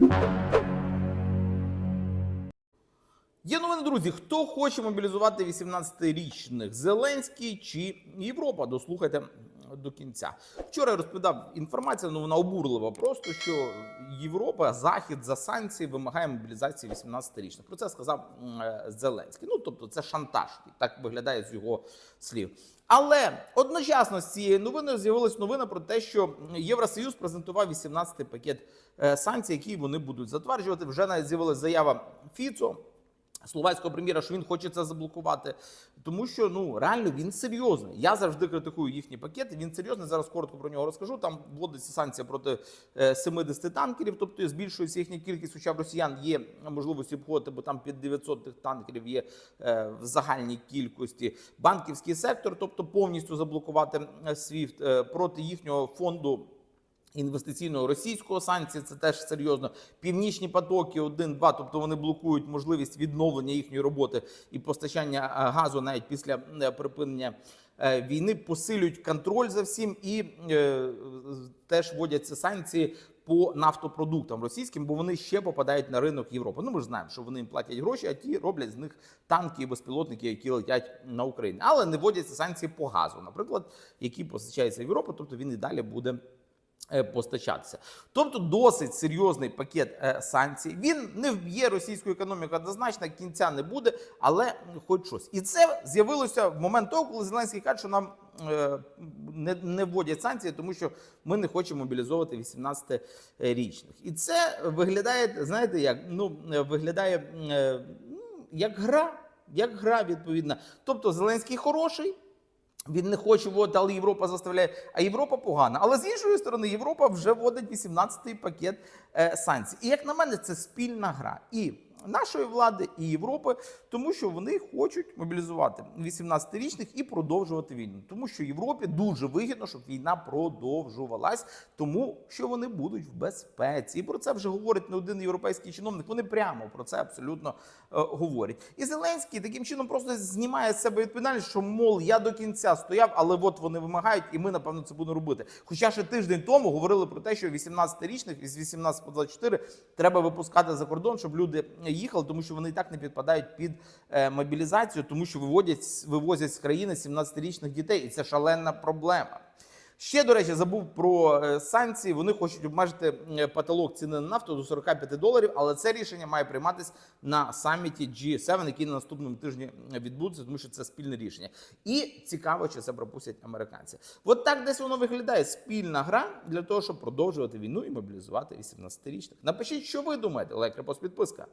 Є новини, друзі. Хто хоче мобілізувати 18-річних? Зеленський чи Європа? Дослухайте до кінця. Вчора я розповідав інформацію, ну вона обурлива. Просто що Європа, Захід за санкції вимагає мобілізації 18-річних. Про це сказав е, Зеленський. Ну тобто, це шантаж. Так виглядає з його слів. Але одночасно з цією новиною з'явилась новина про те, що Євросоюз презентував 18-й пакет е, санкцій, які вони будуть затверджувати. Вже навіть з'явилася заява Фіцо. Словацького прем'єра, що він хоче це заблокувати, тому що ну реально він серйозний. Я завжди критикую їхні пакети. Він серйозний. Зараз коротко про нього розкажу. Там вводиться санкція проти е, 70 танкерів, тобто збільшується їхня кількість. Хоча в росіян є можливості обходити, бо там під 900 тих танкерів є е, в загальній кількості. Банківський сектор, тобто повністю заблокувати е, е, проти їхнього фонду. Інвестиційного російського санкції це теж серйозно. Північні потоки 1-2, тобто вони блокують можливість відновлення їхньої роботи і постачання е, газу навіть після е, припинення е, війни, посилюють контроль за всім і е, теж вводяться санкції по нафтопродуктам російським, бо вони ще попадають на ринок Європи. Ну ми ж знаємо, що вони їм платять гроші, а ті роблять з них танки і безпілотники, які летять на Україну. Але не вводяться санкції по газу, наприклад, які постачаються в Європу, тобто він і далі буде постачатися. Тобто досить серйозний пакет е, санкцій. Він не вб'є російську економіку однозначно, кінця не буде, але хоч щось. І це з'явилося в момент того, коли Зеленський каже, що нам е, не, не вводять санкції, тому що ми не хочемо мобілізовувати 18-річних. І це виглядає, знаєте, як ну е, виглядає е, ну, як гра, як гра відповідна. Тобто Зеленський хороший. Він не хоче вводити, але Європа заставляє. А Європа погана. Але з іншої сторони, Європа вже вводить 18-й пакет е, санкцій. І як на мене, це спільна гра і нашої влади, і Європи, тому що вони хочуть мобілізувати 18-річних і продовжувати війну. Тому що Європі дуже вигідно, щоб війна продовжувалась, тому що вони будуть в безпеці. І про це вже говорить не один європейський чиновник. Вони прямо про це абсолютно е, говорять. І Зеленський таким чином просто знімає з себе відповідальність, що мол, я до кінця стояв, але от вони вимагають, і ми напевно це будемо робити. Хоча ще тиждень тому говорили про те, що 18-річних із 18 по 24 треба випускати за кордон, щоб люди їхали, тому що вони і так не підпадають під е, мобілізацію, тому що виводять вивозять з країни 17-річних дітей, і це шалена проблема. Ще, до речі, забув про е, санкції. Вони хочуть обмежити потолок ціни на нафту до 45 доларів, але це рішення має прийматися на саміті G7, який на наступному тижні відбудеться, тому що це спільне рішення. І цікаво, чи це пропустять американці. От так десь воно виглядає спільна гра для того, щоб продовжувати війну і мобілізувати 18-річних. Напишіть, що ви думаєте. Лайк, репост, підписка.